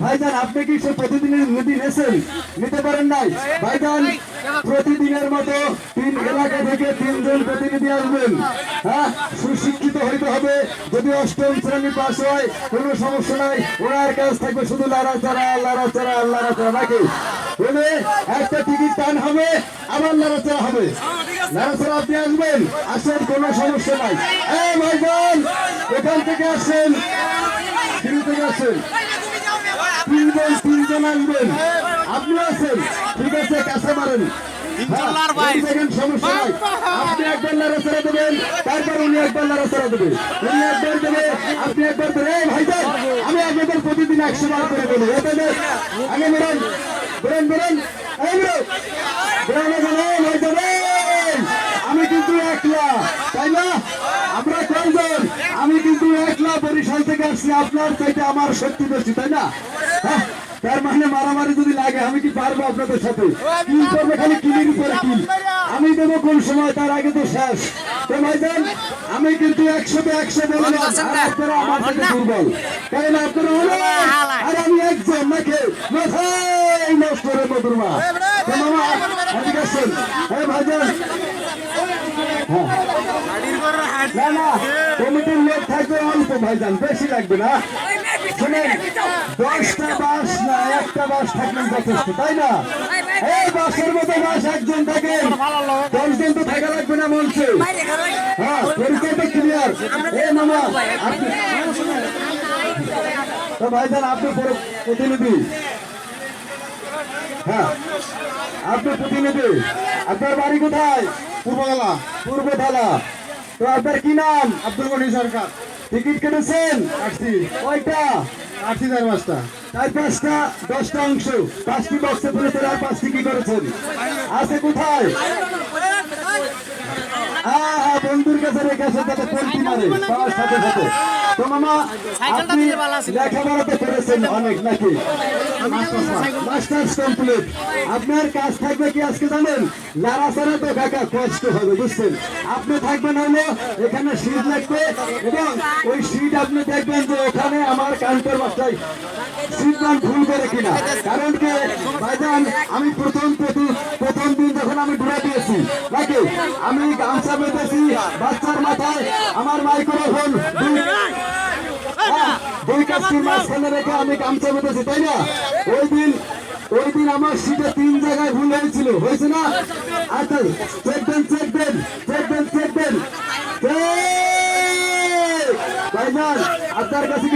ভাইজান আপনি কি সে প্রতিদিনের নদী নেছেন নিতে পারেন নাই ভাইজান প্রতিদিনের মতো তিন এলাকা থেকে তিনজন প্রতিনিধি আসবেন হ্যাঁ সুশিক্ষিত হইতে হবে যদি অষ্টম শ্রেণি পাশ হয় কোনো সমস্যা নাই ওনার কাছ থাকবে শুধু লারা চারা লারা চারা লারা চারা নাকি বলে একটা টিকিট টান হবে আবার লাড়াচাড়া হবে লারা চারা আপনি আসবেন আসেন কোনো সমস্যা নাই এই ভাইজান এখান থেকে আসেন ফিরে থেকে আসেন তিনজন তিনজন আসবেন আপনি আছেন ঠিক আছে কাছে মারেন সমস্যা আপনি একবার লড়াচড়া দেবেন তারপর উনি একবার লড়াচড়া দেবে উনি একবার দেবে আপনি একবার দেবেন এই ভাইজান আমি আপনাদের প্রতিদিন একশো করে দেবো আগে বেরোন বেরোন বেরোন বেরোন ভাইজান এই! আমি কিন্তু একলা তাই না আমরা কয়জন আমি কিন্তু বরিশাল থেকে আসছি আপনার চাইতে আমার শক্তি বেশি তাই না? হ্যাঁ, তার মানে মারামারি যদি লাগে আমি কি পারব আপনাদের সাথে? কি করবে খালি কিলির উপরে কি আমি দেবো কোন সময় তার আগে তো শেষ। তো ভাইজান আমি কিন্তু একশোতে একশো বললাম আপনারা আমার থেকে দুর্বল। কারণ আপনারা হলো? আর আমি একজন নাকি? মাথায় নষ্ট করে মধুরমা তো মামা এদিকে আসুন। এই ভাইজান। না না। কমিটির লোক থাকবে অল্প ভাইজান বেশি লাগবে না। শুনেন দশটা বাস না একটা বাস থাকলে যথেষ্ট তাই না? এই বাসের মতো বাস একজন থাকে দশজন তো থাকা লাগবে না মঞ্চে। হ্যাঁ পরিচয় তো ক্লিয়ার এ মামা আপনি তো ভাইজান আপনি প্রতিনিধি। হ্যাঁ আপনি প্রতিনিধি। আপনার বাড়ি কোথায়? পূর্ববেলা পূর্ব থালা তো আপনার কি নাম? আব্দুল গনি সরকার। টিকিট কেটেছেন? আসছি কয়টা? আসছি চার পাঁচটা। চার পাঁচটা, দশটা অংশ। পাঁচটি বক্সে পড়েছেন আর পাঁচটি কি করেছেন? আছে কোথায়? হ্যাঁ হ্যাঁ বন্ধুর কাছে রেখেছে তাতে পোল্ট্রি মারে। পাওয়ার সাথে সাথে। তো মামা আপনি লেখাপড়াতে অনেক নাকি? মাস্টার্স কমপ্লিট আপনার কাজ থাকবে কি আজকে জানেন? নাড়াচাড়া তো কাকা কষ্ট হবে বুঝছেন? আপনি থাকবেন হলো এখানে সিট লাগবে এবং ওই সিট আপনি দেখবেন যে ওখানে আমার কাউন্টার মাস্টার সিট ভুল করে কিনা। কারণ কি ভাইজান আমি প্রথম প্রথম প্রথম দিন যখন আমি ঘুরে দিয়েছি নাকি? আমি গামছা বেঁধেছি বাচ্চার মাথায় আমার মাইক্রোফোন দুই দুই মাঝখানে রেখে আমি গামছা বেঁধেছি তাই না? ওই দিন ওই দিন আমার সিটে তিন জায়গায় ভুল হয়েছিল হয়েছে না? আচ্ছা চেক দেন চেক দেন চেক দেন চেক দেন! ভাইজান আপনার কাছে